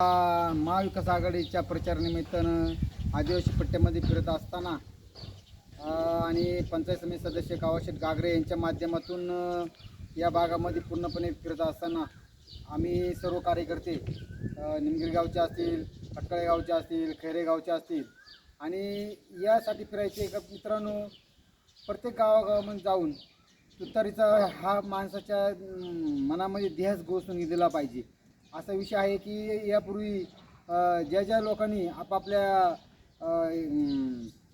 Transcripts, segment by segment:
महाविकास आघाडीच्या प्रचारानिमित्तानं आदिवासी पट्ट्यामध्ये फिरत असताना आणि पंचायत समिती सदस्य कावाशेठ गागरे यांच्या माध्यमातून या भागामध्ये पूर्णपणे फिरत असताना आम्ही सर्व कार्यकर्ते अ, निमगिरी गावचे असतील अटकळे गावचे असतील खैरे गावचे असतील आणि यासाठी फिरायचे का मित्रांनो प्रत्येक गावागावामध्ये जाऊन तुतारीचा हा माणसाच्या मनामध्ये ध्यास गोसून दिला पाहिजे. असा विषय आहे की यापूर्वी ज्या ज्या लोकांनी आपापल्या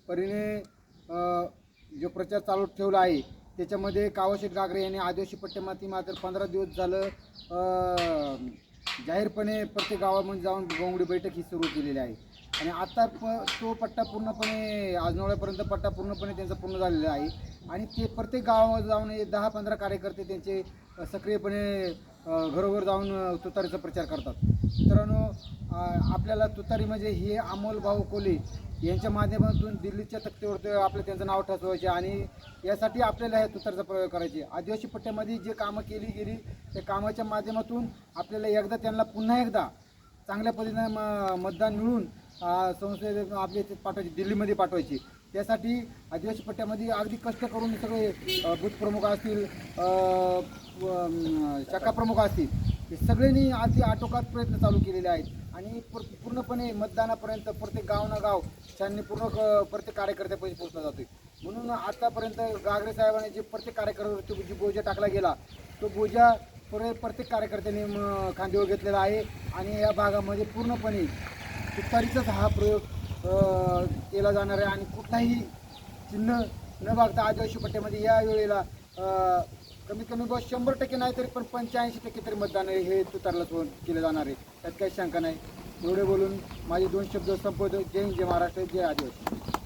परीने जो प्रचार चालू ठेवला आहे त्याच्यामध्ये कावाशेठ गागरे यांनी आदिवासी पट्ट्यामध्ये मात्र पंधरा दिवस झालं जाहीरपणे प्रत्येक गावामध्ये जाऊन गोंगडी बैठक ही सुरू केलेली आहे. आणि आता प तो पट्टा पूर्णपणे आजनोळ्यापर्यंत पट्टा पूर्णपणे त्यांचा पूर्ण झालेला आहे. आणि ते प्रत्येक गावामध्ये जाऊन हे दहा पंधरा कार्यकर्ते त्यांचे सक्रियपणे घरोघर जाऊन तुतारीचा प्रचार करतात. मित्रांनो आपल्याला तुतारी म्हणजे हे अमोल भाऊ कोले यांच्या माध्यमातून दिल्लीच्या तक्तेवरती आपलं त्यांचं नाव ठसवायचे आणि यासाठी आपल्याला हे तुतारीचा प्रयोग करायचे. आदिवासी पट्ट्यामध्ये जे कामं केली गेली त्या कामाच्या माध्यमातून आपल्याला एकदा त्यांना पुन्हा एकदा चांगल्या पद्धतीनं म मतदान मिळून अ, संसदेत आपले इथे पाठवायचे दिल्लीमध्ये पाठवायचे. त्यासाठी आदिवासी पट्ट्यामध्ये अगदी कष्ट करून सगळे बूथप्रमुख प्रमुख असतील शाखाप्रमुख शाखा प्रमुख असतील हे सगळ्यांनी अगदी आटोकात प्रयत्न चालू केलेले आहेत. आणि पूर- पूर्णपणे मतदानापर्यंत प्रत्येक गाव ना गाव त्यांनी पूर्ण क- प्रत्येक कार्यकर्त्यापर्यंत पोहोचला जातोय. म्हणून आतापर्यंत गागरे साहेबांनी जे प्रत्येक कार्यकर्त्यावरती जी बोजा टाकला गेला तो बोजा पुढे प्रत्येक कार्यकर्त्यांनी खांदेवर घेतलेला आहे. आणि या भागामध्ये पूर्णपणे तुतारीचाच हा प्रयोग केला जाणार आहे आणि कुठलाही चिन्ह न बघता आदिवासी पट्ट्यामध्ये या वेळेला कमीत कमी बस शंभर टक्के नाही तरी पण पंच्याऐंशी टक्के तरी मतदान हे तुतारला केलं जाणार आहे. त्यात काही शंका नाही. एवढे बोलून माझे दोन शब्द संपवतो. जय हिंद जय महाराष्ट्र जय आदिवासी.